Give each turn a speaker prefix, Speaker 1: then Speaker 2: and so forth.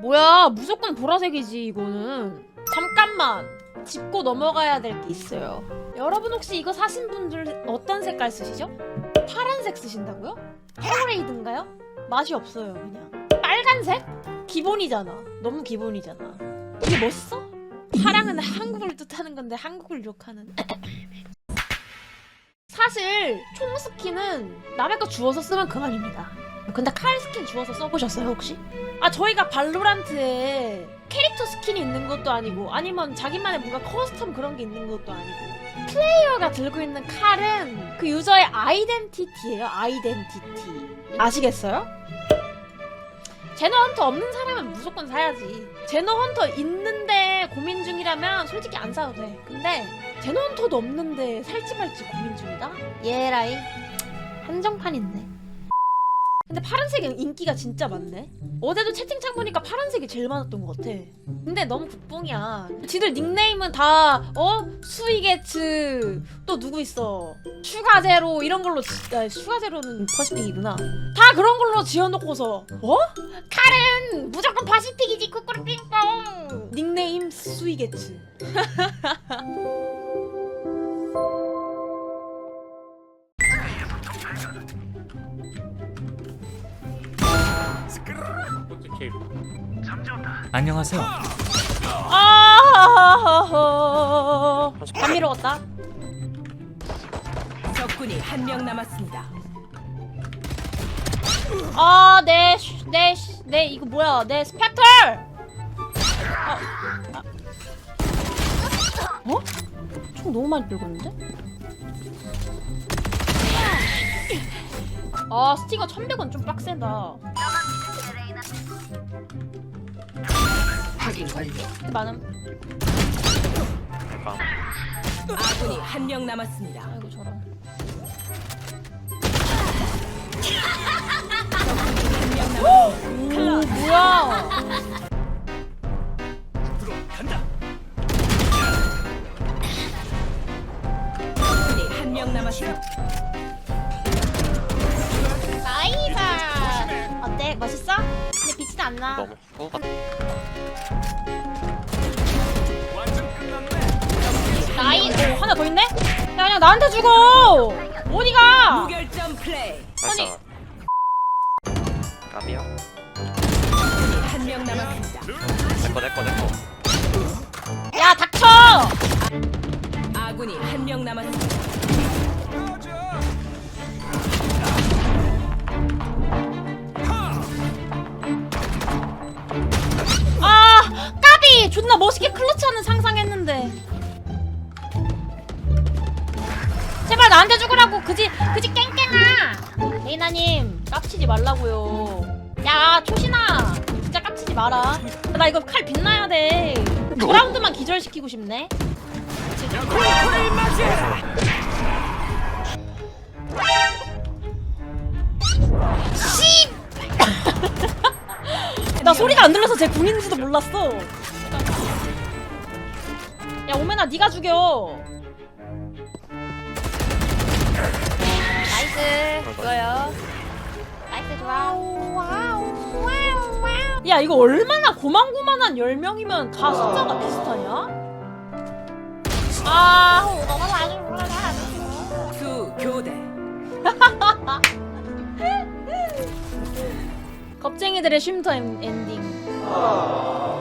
Speaker 1: 뭐야 무조건 보라색이지 이거는 잠깐만 짚고 넘어가야 될 게 있어요 여러분 혹시 이거 사신 분들 어떤 색깔 쓰시죠? 파란색 쓰신다고요? 헤어레이드인가요? 맛이 없어요 그냥 빨간색? 기본이잖아 너무 기본이잖아 이게 멋있어? 파랑은 한국을 뜻하는 건데 한국을 욕하는 사실 총 스킨은 남의 거 주워서 쓰면 그만입니다 근데 칼 스킨 주워서 써보셨어요 혹시? 아 저희가 발로란트에 캐릭터 스킨이 있는 것도 아니고 아니면 자기만의 뭔가 커스텀 그런 게 있는 것도 아니고 플레이어가 들고 있는 칼은 그 유저의 아이덴티티예요 아이덴티티 아시겠어요? 제너 헌터 없는 사람은 무조건 사야지 제너 헌터 있는데 고민 중이라면 솔직히 안 사도 돼 근데 제너 헌터도 없는데 살지 말지 고민 중이다? 예라이 한정판인데 근데 파란색이 인기가 진짜 많네. 어제도 채팅창 보니까 파란색이 제일 많았던 것 같아. 근데 너무 국뽕이야. 지들 닉네임은 다 어? 수이게츠 또 누구 있어? 슈가제로 이런 걸로 지... 아, 슈가제로는 퍼시픽이구나. 다 그런 걸로 지어놓고서 어? 칼은 무조건 퍼시픽이지 쿠꾸루 빙뽕. 닉네임 수이게츠.
Speaker 2: 안녕하세요.
Speaker 1: 아, 안 미뤄갔다.
Speaker 3: 적군이 한 명 남았습니다.
Speaker 1: 아, 내, 슈- 내, 슈- 내 이거 뭐야? 내 스펙터! 아, 아. 어? 총 너무 많이 들고 있는데? 아, 스티거 1100원 좀 빡세다. 많음.
Speaker 3: 아군이 한 명 남았습니다.
Speaker 1: 아이고, 저런. 오, 뭐야?
Speaker 3: 적군이 한 명 남았습니다.
Speaker 1: 나이다. 어때? 멋있어? 빛이 안 나.
Speaker 4: 너무 후가
Speaker 1: 나이. 오, 하나 더 있네? 야, 그냥 나한테 주고. 어디가?
Speaker 3: 무결점 플레이.
Speaker 1: 아니.
Speaker 4: 맞아 까비야
Speaker 3: 한 명 남았습니다.
Speaker 4: 내꺼 내꺼 내꺼
Speaker 1: 야, 닥쳐.
Speaker 3: 아군이 한 명 남았습니다.
Speaker 1: 존나 멋있게 클러치하는 상상했는데. 제발 나한테 죽으라고. 그지 그지 깽깽아. 레이나님 깝치지 말라고요. 야 초신아. 진짜 깝치지 마라. 나 이거 칼 빛나야 돼. 5라운드만 기절시키고 싶네. 씨! 나 소리가 안 들려서 제 군인인지도 몰랐어. 야 오메나 네가 죽여. 나이스 그거요. 나이스 좋아. 야 이거 얼마나 고만고만한 10명이면 다 숫자가 비슷하냐? 아, 너무 많이 올라가.
Speaker 3: 두 교대.
Speaker 1: 겁쟁이들의 쉼터 엔- 엔딩.